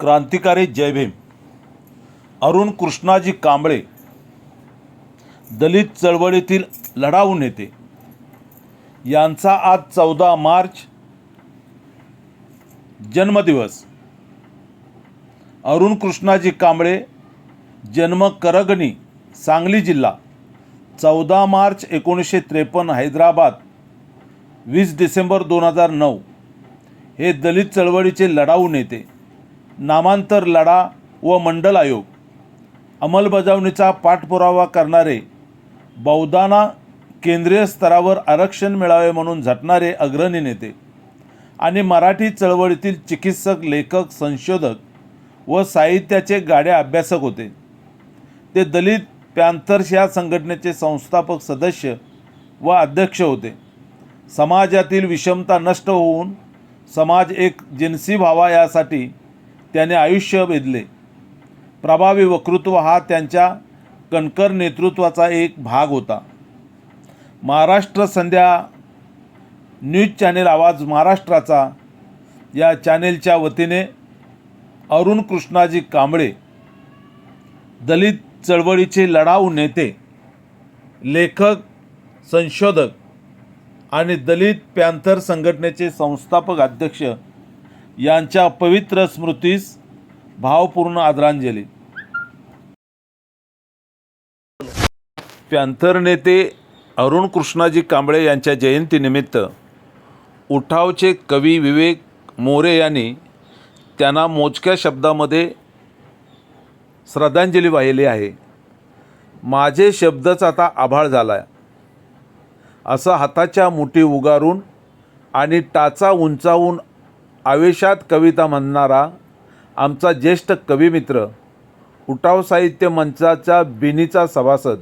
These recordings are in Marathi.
क्रांतिकारी जयभीम अरुण कृष्णाजी कांबळे दलित चळवळीतील लढाऊ नेते यांचा आज चौदा मार्च जन्मदिवस. अरुण कृष्णाजी कांबळे जन्म करगणी सांगली जिल्हा चौदा मार्च एकोणीसशे त्रेपन्न हैदराबाद वीस डिसेंबर दोन हजार नऊ. हे दलित चळवळीचे लढाऊ नेते. नामांतर लढा व मंडल आयोग. अंमलबजावणीचा पाठपुरावा करणारे बौद्धांना केंद्रीय स्तरावर आरक्षण मिळावे म्हणून झटणारे अग्रणी नेते आणि मराठी चळवळीतील चिकित्सक लेखक संशोधक व साहित्याचे गाडे अभ्यासक होते. ते दलित पॅन्थर्स या संघटनेचे संस्थापक सदस्य व अध्यक्ष होते. समाजातील विषमता नष्ट होऊन समाज एक जिन्सी व्हावा यासाठी त्याने आयुष्य वेधले. प्रभावी वक्तृत्व हा त्यांच्या कणकर नेतृत्वाचा एक भाग होता. महाराष्ट्र संध्या न्यूज चॅनेल आवाज महाराष्ट्राचा या चॅनेलच्या वतीने अरुण कृष्णाजी कांबळे दलित चळवळीचे लढाऊ नेते लेखक संशोधक आणि दलित पॅन्थर संघटनेचे संस्थापक अध्यक्ष यांच्या पवित्र स्मृतीस भावपूर्ण आदरांजली. पॅंथर नेते अरुण कृष्णाजी कांबळे यांच्या जयंतीनिमित्त उठावचे कवी विवेक मोरे यांनी त्यांना मोजक्या शब्दामध्ये श्रद्धांजली वाहिली आहे. माझे शब्दच आता आभाळ झाला आहे असं हाताच्या मुठी उगारून आणि टाचा उंचावून आवेशात कविता म्हणणारा आमचा ज्येष्ठ कविमित्र उठाव साहित्य मंचाचा बिनीचा सभासद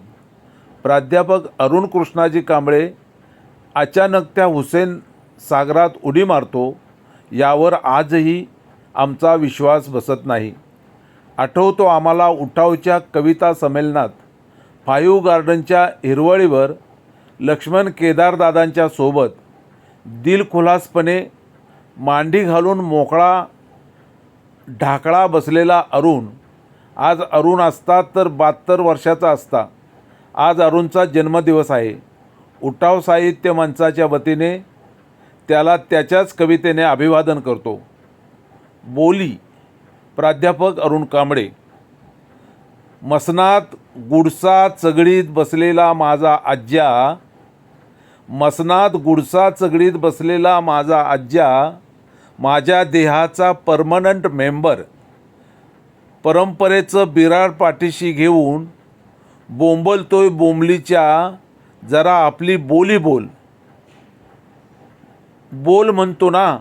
प्राध्यापक अरुण कृष्णाजी कांबळे अचानक त्या हुसेन सागरात उडी मारतो यावर आजही आमचा विश्वास बसत नाही. आठवतो आम्हाला उठावच्या कविता संमेलनात फायू गार्डनच्या हिरवळीवर लक्ष्मण केदारदादांच्या सोबत दिलखुलासपणे मांडी घालून मोकळा ढाकळा बसलेला अरुण. आज अरुण असता तर बहात्तर वर्षाचा असता. आज अरुणचा जन्मदिवस आहे. उठाव साहित्य मंचाच्या वतीने त्याला त्याच्याच कवितेने अभिवादन करतो. बोली प्राध्यापक अरुण कांबळे. मसनात गुडसा चगडीत बसलेला माझा आज्या मसनात गुडसा चगडीत बसलेला माझा आज्या माझ्या देहाचा परमनंट मेंबर परंपरेचं बिराड पाठीशी घेऊन बोंबलतोय बोंबलीच्या जरा आपली बोली बोल. बोल म्हणतो ना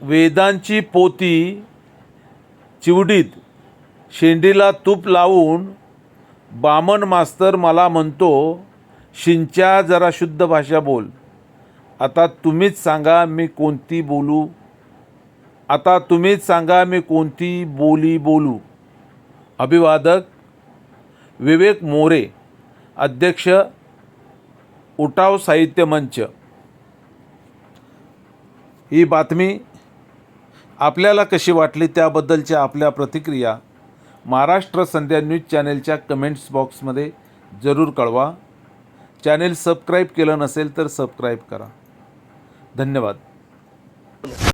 वेदांची पोती चिवडीत शेंडीला तूप लावून बामण मास्तर मला म्हणतो शिंच्या जरा शुद्ध भाषा बोल. आता तुम्हीच सांगा मी कोणती बोलू? आता तुम्हीच सांगा मी कोणती बोली बोलू? अभिवादक विवेक मोरे अध्यक्ष उठाव साहित्य मंच. ही बातमी आपल्याला कशी वाटली त्याबद्दलच्या आपल्या प्रतिक्रिया महाराष्ट्र संध्या न्यूज चॅनेलच्या कमेंट्स बॉक्समध्ये जरूर कळवा. चॅनेल सबस्क्राईब केलं नसेल तर सबस्क्राईब करा. धन्यवाद.